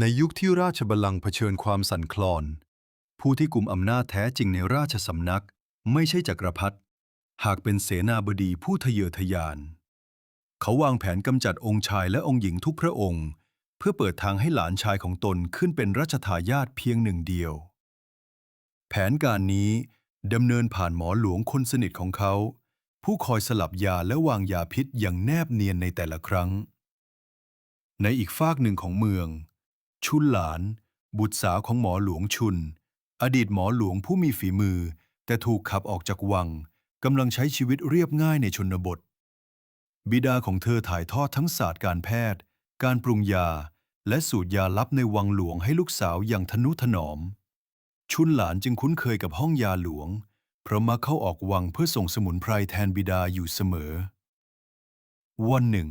ในยุคที่ราชบัลลังก์เผชิญความสั่นคลอน ผู้ที่กลุ่มอำนาจแท้จริงในราชสำนักไม่ใช่จักรพรรดิหากเป็นเสนาบดีผู้ทะเยอทะยาน เขาวางแผนกำจัดองค์ชายและองค์หญิงทุกพระองค์ เพื่อเปิดทางให้หลานชายของตนขึ้นเป็นรัชทายาทเพียงหนึ่งเดียว แผนการนี้ดำเนินผ่านหมอหลวงคนสนิทของเขา ผู้คอยสลับยาและวางยาพิษอย่างแนบเนียนในแต่ละครั้ง ในอีกฟากหนึ่งของเมือง ชุนหลาน บุตรสาวของหมอหลวงชุน อดีตหมอหลวงผู้มีฝีมือ แต่ถูกขับออกจากวังกำลังใช้ชีวิตเรียบง่ายในชนบท บิดาของเธอถ่ายทอดทั้งศาสตร์การแพทย์ การปรุงยา และสูตรยาลับในวังหลวงให้ลูกสาวอย่างทนุถนอม ชุนหลานจึงคุ้นเคยกับห้องยาหลวง เพราะมักเข้าออกวังเพื่อส่งสมุนไพรแทนบิดาอยู่เสมอ วันหนึ่ง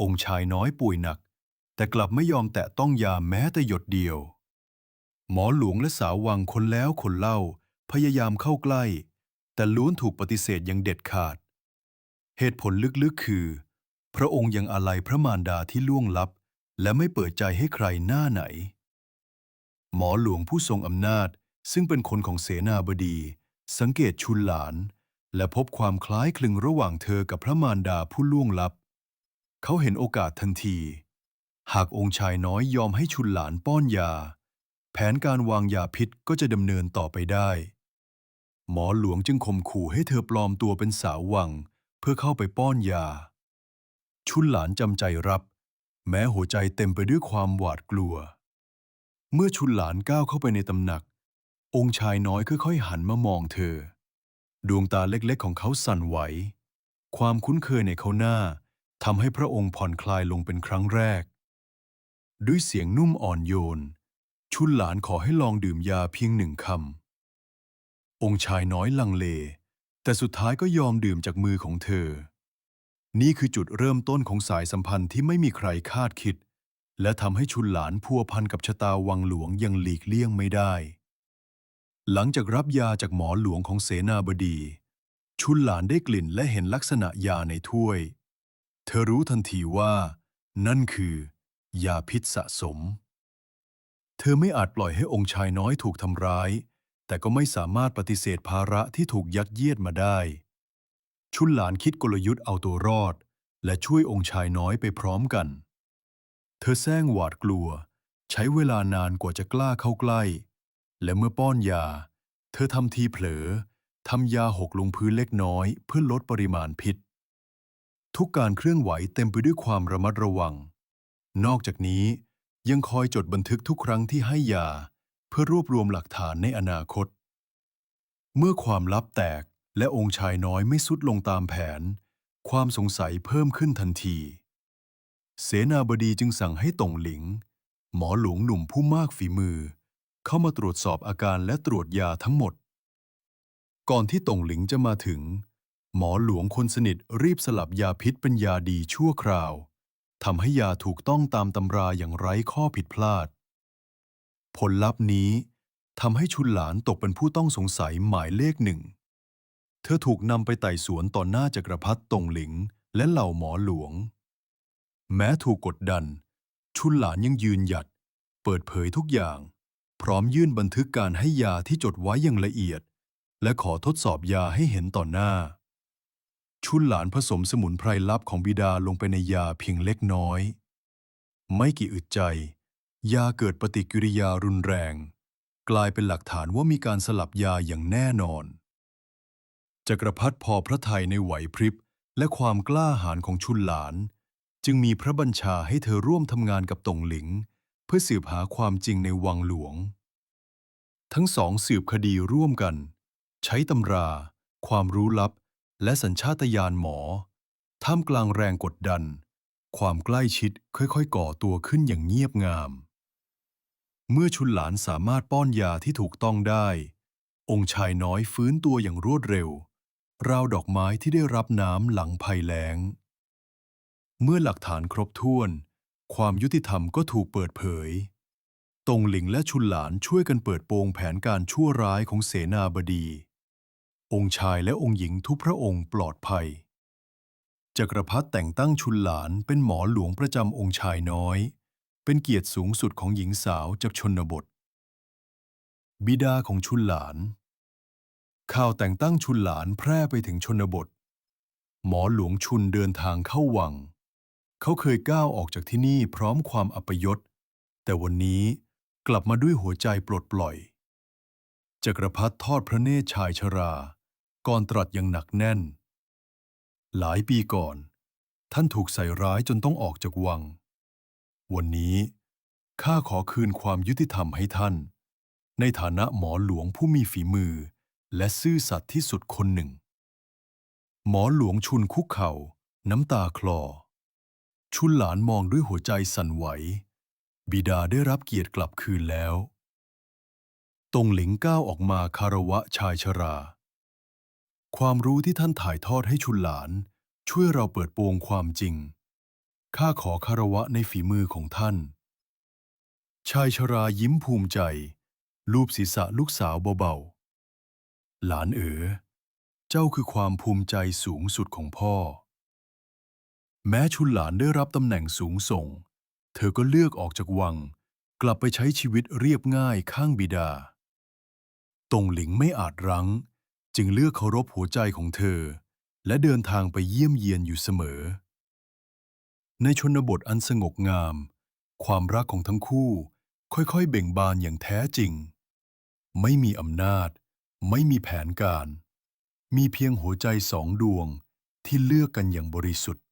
องค์ชายน้อยป่วยหนัก แต่กลับไม่ยอมแตะต้องยาแม้แต่หยดเดียว หมอหลวงและสาววังคนแล้วคนเล่า พยายามเข้าใกล้ แต่ล้วนถูกปฏิเสธอย่างเด็ดขาด เหตุผลลึกๆคือ พระองค์ยังอาลัยพระมารดาที่ล่วงลับ และไม่เปิดใจให้ใครหน้าไหน หมอหลวงผู้ทรงอำนาจซึ่งเป็นคนของเสนาบดี สังเกตชุนหลาน และพบความคล้ายคลึงระหว่างเธอกับพระมารดาผู้ล่วงลับ เขาเห็นโอกาสทันที หากองค์ชายน้อยยอมให้ชุนหลานป้อนยา แผนการวางยาพิษก็จะดำเนินต่อไปได้ หมอหลวงจึงข่มขู่ให้เธอปลอมตัวเป็นสาววัง เพื่อเข้าไปป้อนยา ชุนหลานจำใจรับ แม้หัวใจเต็มไปด้วยความหวาดกลัว เมื่อชุนหลานก้าวเข้าไปในตำหนัก องค์ชายน้อยค่อยๆหันมามองเธอ ดวงตาเล็กๆของเขาสั่นไหว ความคุ้นเคยในเขาหน้าทำให้พระองค์ผ่อนคลายลงเป็นครั้งแรก ด้วยเสียงนุ่มอ่อนโยน ชุนหลานขอให้ลองดื่มยาเพียงหนึ่งคำ องค์ชายน้อยลังเล แต่สุดท้ายก็ยอมดื่มจากมือของเธอ นี่คือจุดเริ่มต้นของสายสัมพันธ์ที่ไม่มีใครคาดคิด และทำให้ชุนหลานพัวพันกับชะตาวังหลวงยังหลีกเลี่ยงไม่ได้ หลังจากรับยาจากหมอหลวงของเสนาบดี ชุนหลานได้กลิ่นและเห็นลักษณะยาในถ้วย เธอรู้ทันทีว่า นั่นคือ ยาพิษสะสม เธอไม่อาจปล่อยให้องค์ชายน้อยถูกทำร้าย แต่ก็ไม่สามารถปฏิเสธภาระที่ถูกยัดเยียดมาได้ ชุนหลานคิดกลยุทธ์เอาตัวรอด และช่วยองค์ชายน้อยไปพร้อมกัน เธอแซงหวาดกลัว ใช้เวลานานกว่าจะกล้าเข้าใกล้ และเมื่อป้อนยา เธอทำทีเผลอทำยาหกลงพื้นเล็กน้อยเพื่อลดปริมาณพิษ ทุกการเคลื่อนไหวเต็มไปด้วยความระมัดระวัง นอกจากนี้ยังคอยจดบันทึกทุกครั้งที่ให้ยา เพื่อรวบรวมหลักฐานในอนาคต เมื่อความลับแตกและองค์ชายน้อยไม่สุดลงตามแผน ความสงสัยเพิ่มขึ้นทันที เสนาบดีจึงสั่งให้ต่งหลิง หมอหลวงหนุ่มผู้มากฝีมือ เข้ามาตรวจสอบอาการและตรวจยาทั้งหมด ก่อนที่ต่งหลิงจะมาถึง หมอหลวงคนสนิทรีบสลับยาพิษเป็นยาดีชั่วคราว ทำให้ยาถูกต้องตามตำราอย่างไร้ข้อผิดพลาด ผลลัพธ์นี้ทำให้ชุนหลานตกเป็นผู้ต้องสงสัยหมายเลขหนึ่ง เธอถูกนำไปไต่สวนต่อหน้าจักรพรรดิตงหลิง และเหล่าหมอหลวง แม้ถูกกดดัน ชุนหลานยังยืนหยัด เปิดเผยทุกอย่าง พร้อมยื่นบันทึกการให้ยาที่จดไว้อย่างละเอียด และขอทดสอบยาให้เห็นต่อหน้า ชุนหลานผสมสมุนไพรลับของบิดาลงไปในยาเพียงเล็กน้อย ไม่กี่อึดใจ ยาเกิดปฏิกิริยารุนแรง กลายเป็นหลักฐานว่ามีการสลับยาอย่างแน่นอน จักรพรรดิพอพระทัยในไหวพริบและความกล้าหาญของชุนหลาน จึงมีพระบัญชาให้เธอร่วมทำงานกับตงหลิง เพื่อสืบหาความจริงในวังหลวง ทั้งสองสืบคดีร่วมกัน ใช้ตำรา ความรู้ลับ และสัญชาตญาณหมอ ท่ามกลางแรงกดดัน ความใกล้ชิดค่อยๆ ก่อตัวขึ้นอย่างเงียบงาม เมื่อชุนหลานสามารถป้อนยาที่ถูกต้องได้ องค์ชายน้อยฟื้นตัวอย่างรวดเร็ว ราวดอกไม้ที่ได้รับน้ำหลังภัยแล้ง เมื่อหลักฐานครบถ้วน ความยุติธรรมก็ถูกเปิดเผยตงหลิงและชุนหลานช่วยกันเปิดโปงแผนการชั่วร้ายของเสนาบดี องค์ชายและองค์หญิงทุกพระองค์ปลอดภัย จักรพรรดิแต่งตั้งชุนหลานเป็นหมอหลวงประจำองค์ชายน้อย เป็นเกียรติสูงสุดของหญิงสาวจากชนบท บิดาของชุนหลาน ข่าวแต่งตั้งชุนหลานแพร่ไปถึงชนบท หมอหลวงชุนเดินทางเข้าวัง เขาเคยก้าวออกจากที่นี่พร้อมความอัปยศ แต่วันนี้กลับมาด้วยหัวใจปลดปล่อยจักรพรรดิทอดพระเนตรชายชรา ก่อนตรัสอย่างหนักแน่น หลายปีก่อน ท่านถูกใส่ร้ายจนต้องออกจากวัง วันนี้ข้าขอคืนความยุติธรรมให้ท่าน ในฐานะหมอหลวงผู้มีฝีมือ และซื่อสัตย์ที่สุดคนหนึ่ง หมอหลวงชุนคุกเข่า น้ำตาคลอ ชุนหลานมองด้วยหัวใจสั่นไหว บิดาได้รับเกียรติกลับคืนแล้ว ตรงหลิงก้าวออกมาคารวะชายชรา ความรู้ที่ท่านถ่ายทอดให้ชุนหลาน ช่วยเราเปิดโปงความจริง ข้าขอคารวะในฝีมือของท่าน ชายชรายิ้มภูมิใจ ลูบศีรษะลูกสาวเบาๆ หลานเอ๋อ เจ้าคือความภูมิใจสูงสุดของพ่อ แม้ชุนหลานได้รับตำแหน่งสูงส่ง เธอก็เลือกออกจากวัง กลับไปใช้ชีวิตเรียบง่ายข้างบิดาตงหลิงไม่อาจรั้ง จึงเลือกเคารพหัวใจของเธอ และเดินทางไปเยี่ยมเยียนอยู่เสมอ ในชนบทอันสงบงาม ความรักของทั้งคู่ค่อยๆ เบ่งบานอย่างแท้จริง ไม่มีอำนาจ ไม่มีแผนการ มีเพียงหัวใจสองดวงที่เลือกกันอย่างบริสุทธิ์